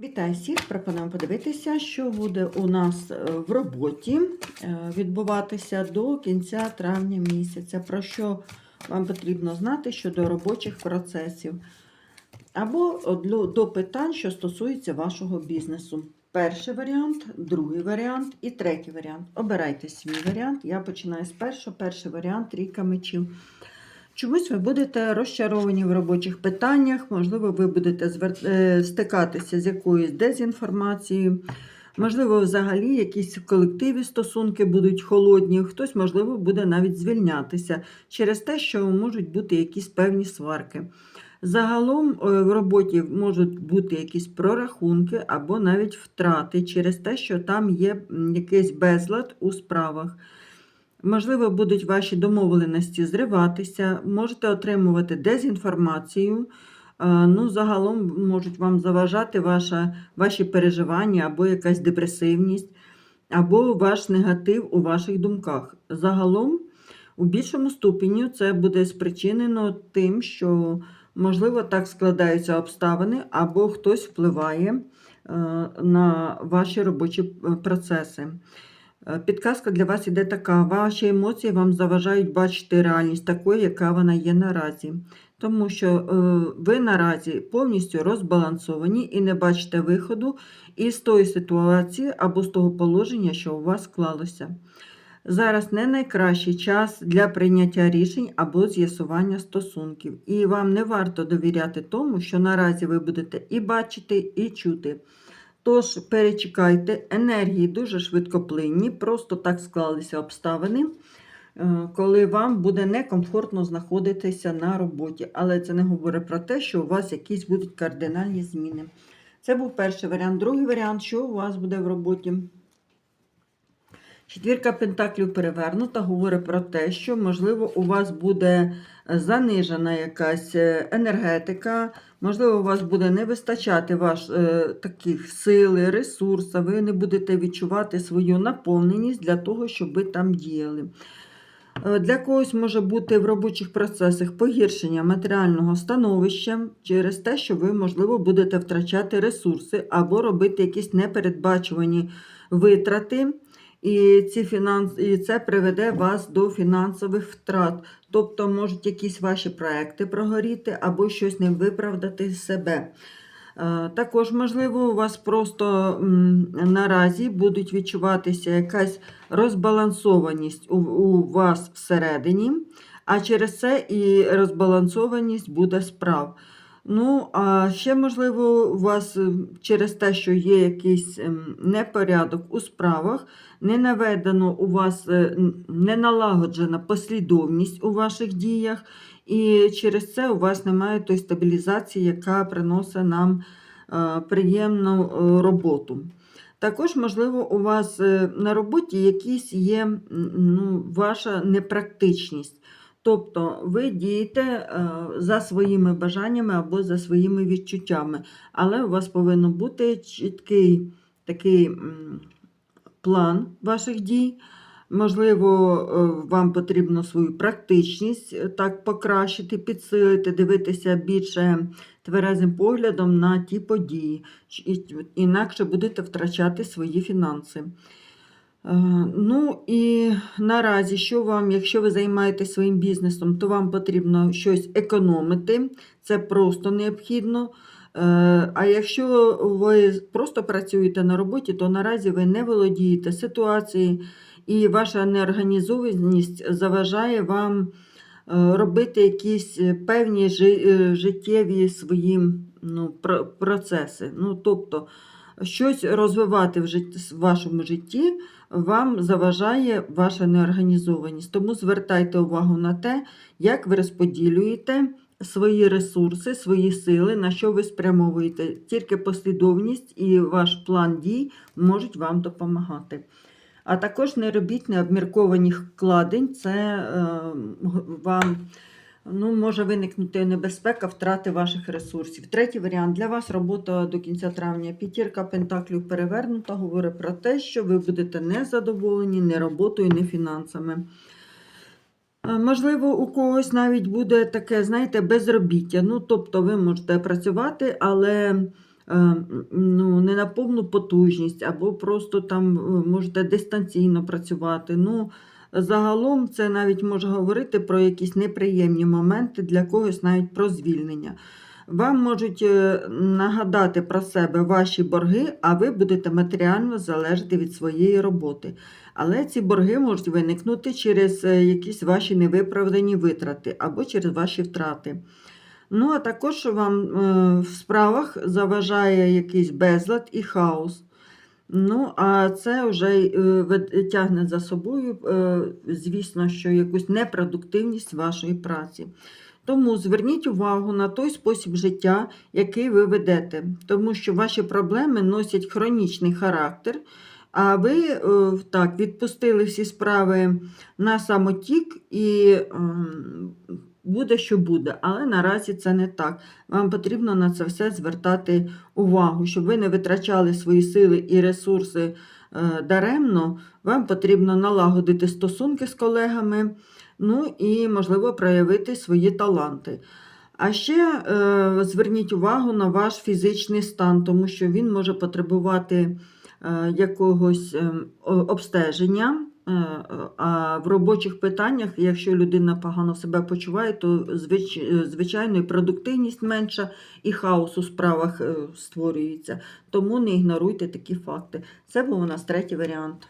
Вітаю всіх! Пропонуємо подивитися, що буде у нас е, в роботі е, відбуватися до кінця травня місяця, про що вам потрібно знати щодо робочих процесів, або до- до питань, що стосуються вашого бізнесу. Перший варіант, другий варіант і третій варіант. Обирайте свій варіант. Я починаю з першого. Перший варіант трійка мечів. Чомусь ви будете розчаровані в робочих питаннях, можливо, ви будете е, стикатися з якоюсь дезінформацією, можливо, взагалі якісь колективі стосунки будуть холодні, хтось, можливо, буде навіть звільнятися через те, що можуть бути якісь певні сварки. Загалом е, в роботі можуть бути якісь прорахунки або навіть втрати через те, що там є якийсь безлад у справах. Можливо, будуть ваші домовленості зриватися, можете отримувати дезінформацію. Е, Ну, загалом можуть вам заважати ваша, ваші переживання або якась депресивність, або ваш негатив у ваших думках. Загалом, у більшому ступені це буде спричинено тим, що, можливо, так складаються обставини, або хтось впливає е, на ваші робочі е, процеси. Е, Підказка для вас іде така: ваші емоції вам заважають бачити реальність такою, яка вона є наразі. Тому що е, ви наразі повністю розбалансовані і не бачите виходу із тої ситуації або з того положення, що у вас склалося. Зараз не найкращий час для прийняття рішень або з'ясування стосунків. І вам не варто довіряти тому, що наразі ви будете і бачити, і чути. Тож перечекайте, енергії дуже швидкоплинні, просто так склалися обставини, е, коли вам буде некомфортно знаходитися на роботі. Але це не говорить про те, що у вас якісь будуть кардинальні зміни. Це був перший варіант. Другий варіант, що у вас буде в роботі. Четвірка пентаклів перевернута говорить про те, що, можливо, у вас буде е, занижена якась е, енергетика, можливо, у вас буде не вистачати ваш е, таких сили, ресурсу, ви не будете відчувати свою наповненість для того, щоб ви там діяли. Е, Для когось може бути в робочих процесах погіршення матеріального становища через те, що ви, можливо, будете втрачати ресурси або робити якісь непередбачувані витрати. І, ці фінанс... і це приведе вас до фінансових втрат. Тобто можуть якісь ваші проекти прогоріти або щось не виправдати себе. Е, Також, можливо, у вас просто наразі будуть відчуватися якась розбалансованість у, у вас всередині, а через це і розбалансованість буде справ. Ну, а ще, можливо, у вас е, через те, що є якийсь ем, непорядок у справах, не наведено у вас е, не налагоджена послідовність у ваших діях, і через це у вас немає тої стабілізації, яка приносить нам е, приємну е, роботу. Також, можливо, у вас е, на роботі якісь є ну, ваша непрактичність. Тобто ви дієте е, за своїми бажаннями або за своїми відчуттями, але у вас повинен бути чіткий такий план ваших дій. Можливо, е, вам потрібно свою практичність е, так покращити, підсилити, дивитися більше тверезим поглядом на ті події, інакше будете втрачати свої фінанси. Е, Ну і наразі, що вам, якщо ви займаєтесь своїм бізнесом, то вам потрібно щось економити, це просто необхідно. Е, А якщо ви просто працюєте на роботі, то наразі ви не володієте ситуацією, і ваша неорганізованість заважає вам е, робити якісь певні життєві свої ну, процеси. Ну, тобто, щось розвивати в вашому житті вам заважає ваша неорганізованість. Тому звертайте увагу на те, як ви розподілюєте свої ресурси, свої сили, на що ви спрямовуєте. Тільки послідовність і ваш план дій можуть вам допомагати. А також не робіть необміркованих вкладень, це е, вам ну, може виникнути небезпека втрати ваших ресурсів. Третій варіант для вас робота до кінця травня. П'ятірка пентаклів перевернута говорить про те, що ви будете незадоволені не роботою, не фінансами. Е, Можливо, у когось навіть буде таке, знаєте, безробіття. Ну, тобто ви можете працювати, але е, ну, не на повну потужність, або просто там е, можете дистанційно працювати. Ну, загалом це навіть може говорити про якісь неприємні моменти, для когось навіть про звільнення. Вам можуть е, нагадати про себе ваші борги, а ви будете матеріально залежати від своєї роботи. Але ці борги можуть виникнути через е, якісь ваші невиправдані витрати або через ваші втрати. Ну, а також вам е, в справах заважає якийсь безлад і хаос. Ну, а це вже е, тягне за собою, е, звісно, що якусь непродуктивність вашої праці. Тому зверніть увагу на той спосіб життя, який ви ведете, тому що ваші проблеми носять хронічний характер, а ви е, так, відпустили всі справи на самотік і ем, буде, що буде. Але наразі це не так. Вам потрібно на це все звертати увагу, щоб ви не витрачали свої сили і ресурси е, даремно. Вам потрібно налагодити стосунки з колегами, ну і, можливо, проявити свої таланти. А ще е, зверніть увагу на ваш фізичний стан, тому що він може потребувати е, якогось е, обстеження. Е, е, А в робочих питаннях, якщо людина погано себе почуває, то е, звичайно і продуктивність менша, і хаос у справах створюється. Тому не ігноруйте такі факти. Це був у нас третій варіант.